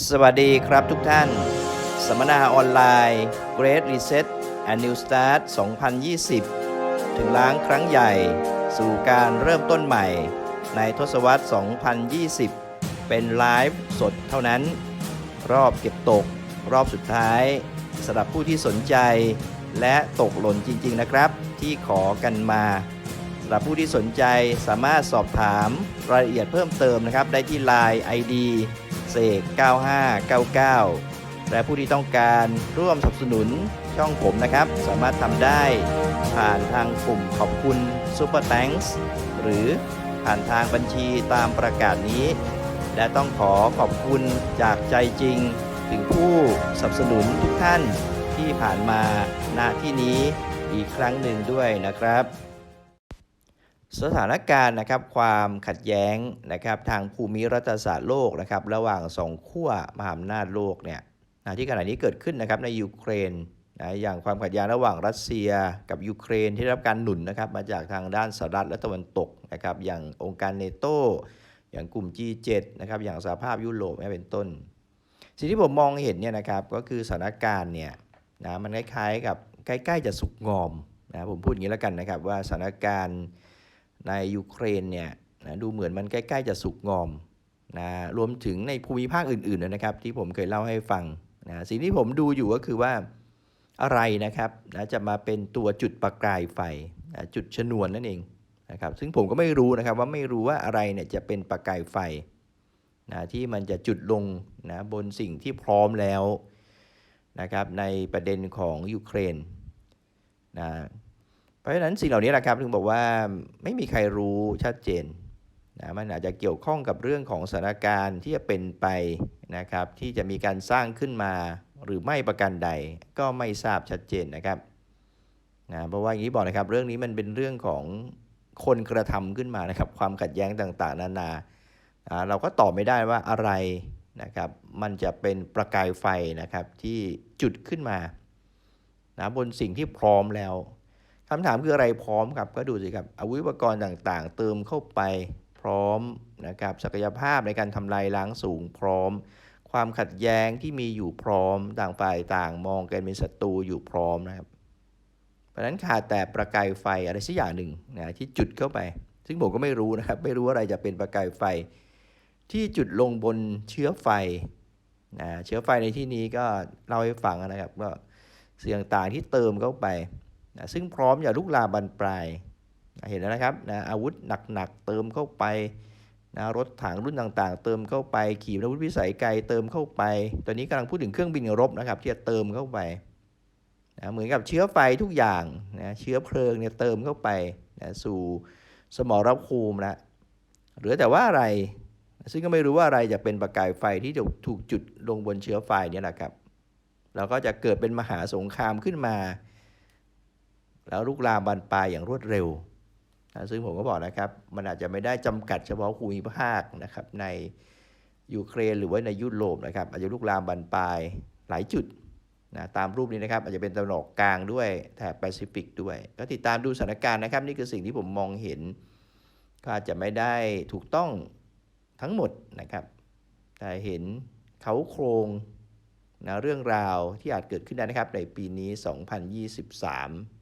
สวัสดีครับทุกท่าน สัมมนาออนไลน์ Great Reset and New Start 2020 ถึงล้างครั้งใหญ่สู่การเริ่มต้นใหม่ ในทศวรรษ 2020 เป็นไลฟ์สดเท่านั้น รอบเก็บตก รอบสุดท้ายสำหรับผู้ที่สนใจ และตกหล่นจริง ๆ นะครับ ที่ขอกันมาสำหรับผู้ที่สนใจสามารถสอบถามรายละเอียดเพิ่มเติมนะครับ ได้ที่ Line ID เสก 9599 และผู้ที่ต้องการร่วมสนับสนุนช่องผมนะครับ สามารถทำได้ผ่านทางปุ่มขอบคุณ Super Thanks หรือผ่านทางบัญชีตามประกาศนี้ และต้องขอขอบคุณจากใจจริง ถึงผู้สนับสนุนทุกท่านที่ผ่านมาณที่นี้อีกครั้งหนึ่งด้วยนะครับ สถานการณ์นะครับความขัดแย้งนะครับทางภูมิรัฐศาสตร์โลกนะครับระหว่างสองขั้วมหาอำนาจโลกเนี่ยนะที่ขณะนี้เกิดขึ้นนะครับในยูเครนนะอย่างความขัดแย้งระหว่างรัสเซียกับยูเครนที่ได้รับการหนุนนะครับมาจากทางด้านสหรัฐและตะวันตกนะครับอย่างองค์การเนโตอย่างกลุ่ม G7 นะครับอย่างสหภาพยุโรปเนี่ยเป็นต้น สิ่งที่ผมมองเห็นเนี่ยนะครับก็คือสถานการณ์เนี่ยนะมันคล้ายๆกับใกล้ๆจะสุกงอมนะผมพูดอย่างนี้แล้วกันนะครับว่าสถานการณ์ ในยูเครนเนี่ยนะดูเหมือนมันใกล้ ๆ จะสุกงอมนะรวมถึงในภูมิภาคอื่นๆนะครับ ที่ผมเคยเล่าให้ฟังนะสิ่งที่ผมดูอยู่ก็คือว่าอะไรนะครับนะจะมาเป็นตัวจุดประกายไฟนะจุดชนวนนั่นเองนะครับซึ่งผมก็ไม่รู้นะครับว่าไม่รู้ว่าอะไรเนี่ยจะเป็นประกายไฟนะที่มันจะจุดลงนะบนสิ่งที่พร้อมแล้วนะครับในประเด็นของยูเครนนะ เพราะฉะนั้นสิ่งเหล่านี้แหละครับถึงบอกว่าไม่มีใครรู้ชัดเจนนะมันอาจจะเกี่ยวข้องกับเรื่องของสถานการณ์ที่จะเป็นไปนะครับ ที่จะมีการสร้างขึ้นมาหรือไม่ประการใดก็ไม่ทราบชัดเจนนะครับนะเพราะว่าอย่างนี้บอกนะครับ เรื่องนี้มันเป็นเรื่องของคนกระทำขึ้นมานะครับ ความขัดแย้งต่างๆ นานาอ่าเราก็ตอบไม่ได้ว่าอะไรนะครับ มันจะเป็นประกายไฟนะครับที่จุดขึ้นมานะบนสิ่งที่พร้อมแล้ว คำถามคืออะไรพร้อมครับ ก็ดูสิครับอาวุธอุปกรณ์ต่างๆ เติมเข้าไปพร้อมนะครับศักยภาพในการทำลายล้างสูงพร้อม ความขัดแย้งที่มีอยู่พร้อมต่างฝ่ายต่างมองกันเป็นศัตรูอยู่พร้อมนะครับเพราะฉะนั้นขาดแต่ประกายไฟอะไรสักอย่างหนึ่งนะที่จุดเข้าไป ซึ่งผมก็ไม่รู้นะครับ ไม่รู้อะไรจะเป็นประกายไฟ ที่จุดลงบนเชื้อไฟนะเชื้อไฟในที่นี้ก็เล่าให้ฟังนะครับก็เสียงต่างที่เติมเข้าไป นะซึ่งพร้อมอย่าลุกลามบานปลายนะเห็นแล้วนะครับนะอาวุธหนักๆเติมเข้าไปนะรถถังรุ่นต่างๆ เติมเข้าไปขีปนาวุธพิสัยไกลเติมเข้าไป ตอนนี้กำลังพูดถึงเครื่องบินรบนะครับที่จะเติมเข้าไปนะเหมือนกับเชื้อไฟทุกอย่างนะเชื้อเพลิงเนี่ยเติมเข้าไปนะสู่สมรภูมิละเหลือแต่ว่าอะไร ซึ่งก็ไม่รู้ว่าอะไรจะเป็นประกายไฟที่จะถูกจุดลงบนเชื้อไฟเนี่ยนะครับแล้วก็จะเกิดเป็นมหาสงครามขึ้นมา แล้วลุกลามบานปลายอย่างรวดเร็วนะซึ่งผมก็บอกนะครับ มันอาจจะไม่ได้จำกัดเฉพาะภูมิภาคนะครับในยูเครนหรือว่าในยุโรปนะครับ อาจจะลุกลามบานปลายหลายจุดนะตามรูปนี้นะครับ อาจจะเป็นตะวันออกกลางด้วยแถบแปซิฟิกด้วย ก็ติดตามดูสถานการณ์นะครับ นี่คือสิ่งที่ผมมองเห็น ก็อาจจะไม่ได้ถูกต้องทั้งหมดนะครับ แต่เห็นเขาโครงนะเรื่องราวที่อาจเกิดขึ้นได้นะครับ ในปีนี้ 2023